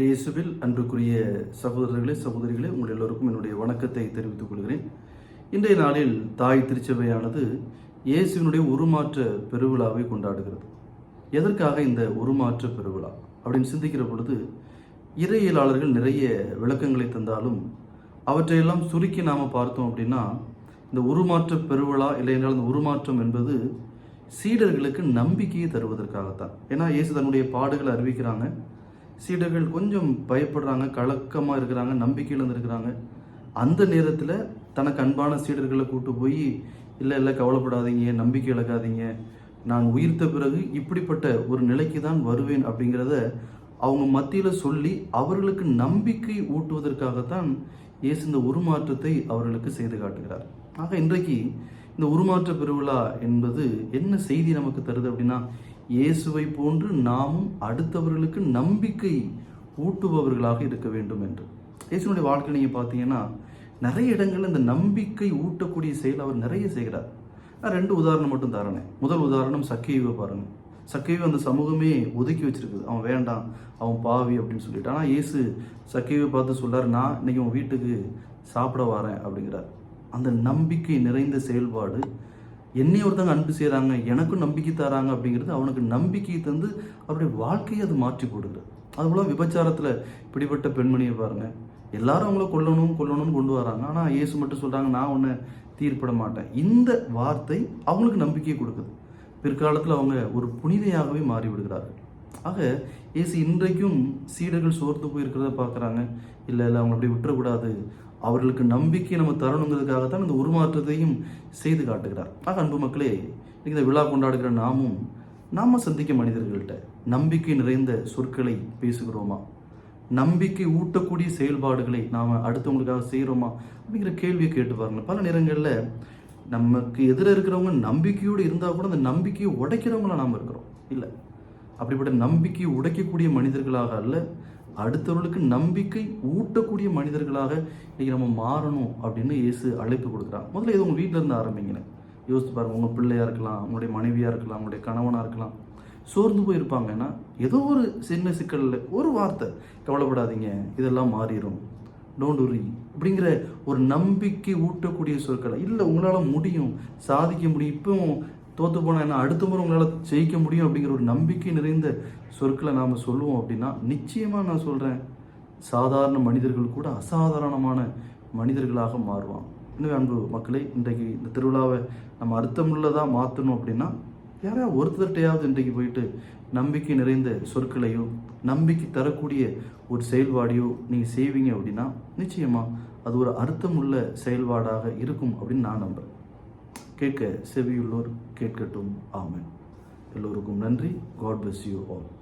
இயேசுவில் அன்புக்குரிய சகோதரர்களே சகோதரிகளே உங்கள் எல்லோருக்கும் என்னுடைய வணக்கத்தை தெரிவித்துக் கொள்கிறேன். இன்றைய நாளில் தாய் திருச்சபையானது இயேசுவினுடைய உருமாற்ற பெருவிழாவை கொண்டாடுகிறது. எதற்காக இந்த உருமாற்ற பெருவிழா? அப்படின்னு சிந்திக்கிற பொழுது இறையியலாளர்கள் நிறைய விளக்கங்களை தந்தாலும் அவற்றையெல்லாம் சுருக்கி நாம் பார்த்தோம் அப்படின்னா இந்த உருமாற்ற பெருவிழா இல்லை என்றால் இந்த உருமாற்றம் என்பது சீடர்களுக்கு நம்பிக்கையை தருவதற்காகத்தான். ஏன்னா இயேசு தன்னுடைய பாடுகளை அறிவிக்கிறாங்க. சீடர்கள் கொஞ்சம் பயப்படுறாங்க கலக்கமாக இருக்கிறாங்க நம்பிக்கை இழந்திருக்கிறாங்க அந்த நேரத்தில் தனக்கு அன்பான சீடர்களை கூட்டு போய் இல்லை இல்லை கவலைப்படாதீங்க நம்பிக்கை இழக்காதீங்க. நான் உயிர்த்த பிறகு இப்படிப்பட்ட ஒரு நிலைக்கு தான் வருவேன் அப்படிங்கிறத அவங்க மத்தியில் சொல்லி அவர்களுக்கு நம்பிக்கை ஊட்டுவதற்காகத்தான் இயேசு இந்த உருமாற்றத்தை அவர்களுக்கு செய்து காட்டுகிறார். ஆக இன்றைக்கு இந்த உருமாற்ற பெருவிழா என்பது என்ன செய்தி நமக்கு தருது அப்படின்னா இயேசுவை போன்று நாமும் அடுத்தவர்களுக்கு நம்பிக்கை ஊட்டுபவர்களாக இருக்க வேண்டும் என்று. இயேசுனுடைய வாழ்க்கை நீங்கள் பார்த்தீங்கன்னா நிறைய இடங்கள்ல இந்த நம்பிக்கை ஊட்டக்கூடிய செயல் அவர் நிறைய செய்கிறார். நான் ரெண்டு உதாரணம் மட்டும் தரேன். முதல் உதாரணம் சக்கையுவை பாருங்க. சக்கைவை அந்த சமூகமே ஒதுக்கி வச்சிருக்குது. அவன் வேண்டாம் அவன் பாவி அப்படின்னு சொல்லிட்டு. ஆனால் இயேசு சக்கைவை பார்த்து சொல்கிறார் நான் இன்னைக்கு உன் வீட்டுக்கு சாப்பிட வரேன் அப்படிங்கிறார். அந்த நம்பிக்கை நிறைந்த செயல்பாடு என்னை ஒருத்தங்க அன்பு செய்கிறாங்க எனக்கும் நம்பிக்கை தராங்க அப்படிங்கிறது அவனுக்கு நம்பிக்கை தந்து அவருடைய வாழ்க்கையை அது மாற்றி போடுது அதுபோல் விபச்சாரத்தில் இப்படிப்பட்ட பெண்மணியை பாருங்க. எல்லாரும் அவங்கள கொல்லணும் கொல்லணும்னு கொண்டு வராங்க. ஆனால் இயேசு மட்டும் சொல்கிறாங்க நான் ஒன்று தீர்ப்பிட மாட்டேன். இந்த வார்த்தை அவங்களுக்கு நம்பிக்கையை கொடுக்குது. பிற்காலத்தில் அவங்க ஒரு புனிதையாகவே மாறிவிடுகிறார்கள். ஆக இயேசு இன்றைக்கும் சீடர்கள் சோர்ந்து போயிருக்கிறத பார்க்குறாங்க. இல்லை இல்லை அவங்க அப்படி விட்டுறக்கூடாது. அவர்களுக்கு நம்பிக்கை நம்ம தரணுங்கிறதுக்காக தான் இந்த உருமாற்றத்தையும் செய்து காட்டுகிறார். ஆக அன்பு மக்களே இன்னைக்கு இந்த விழா கொண்டாடுகிற நாமும் நாம சந்திக்க மனிதர்கள்ட்ட நம்பிக்கை நிறைந்த சொற்களை பேசுகிறோமா? நம்பிக்கை ஊட்டக்கூடிய செயல்பாடுகளை நாம் அடுத்தவங்களுக்காக செய்கிறோமா அப்படிங்கிற கேள்வியை கேட்டு பாருங்க. பல நேரங்களில் நமக்கு எதிராக இருக்கிறவங்க நம்பிக்கையோடு இருந்தால் கூட அந்த நம்பிக்கையை உடைக்கிறவங்களா நாம் இருக்கிறோம். இல்லை. அப்படிப்பட்ட நம்பிக்கையை உடைக்கக்கூடிய மனிதர்களாக அல்ல அடுத்தவர்களுக்கு நம்பிக்கை ஊட்டக்கூடிய மனிதர்களாக இன்றைக்கி நம்ம மாறணும் அப்படின்னு இயேசு அழைப்பு கொடுக்குறாங்க முதல்ல இது உங்கள் வீட்டில் இருந்து ஆரம்பிங்கன்னு யோசித்து பாருங்கள் உங்கள் பிள்ளையாக இருக்கலாம் உங்களுடைய மனைவியாக இருக்கலாம் உங்களுடைய கணவனாக இருக்கலாம். சோர்ந்து போயிருப்பாங்கன்னா ஏதோ ஒரு சின்ன சிக்கலில் ஒரு வார்த்தை கவலைப்படாதீங்க இதெல்லாம் மாறிடும் டோன்ட் உரி அப்படிங்கிற ஒரு நம்பிக்கை ஊட்டக்கூடிய சொற்களை இல்லை உங்களால் முடியும் சாதிக்க முடியும் இப்போ தோற்று போனால் என்ன? அடுத்த முறை உங்களால் ஜெயிக்க முடியும் அப்படிங்கிற ஒரு நம்பிக்கை நிறைந்த சொற்களை நாம் சொல்லுவோம் அப்படின்னா நிச்சயமாக நான் சொல்கிறேன் சாதாரண மனிதர்கள் கூட அசாதாரணமான மனிதர்களாக மாறுவான் இன்னும் அன்பு மக்களே இன்றைக்கு இந்த திருவிழாவை நம்ம அர்த்தமுள்ளதாக மாற்றணும் அப்படின்னா யாராவது ஒருத்தர்கிட்டையாவது இன்றைக்கு போயிட்டு நம்பிக்கை நிறைந்த சொற்களையோ நம்பிக்கை தரக்கூடிய ஒரு செயல்பாடையோ நீங்கள் செய்வீங்க அப்படின்னா நிச்சயமாக அது ஒரு அர்த்தமுள்ள செயல்பாடாக இருக்கும் அப்படின்னு நான் நம்புகிறேன் கேட்க செவியுள்ளோர் கேட்கட்டும். ஆமன். எல்லோருக்கும் நன்றி. God bless you all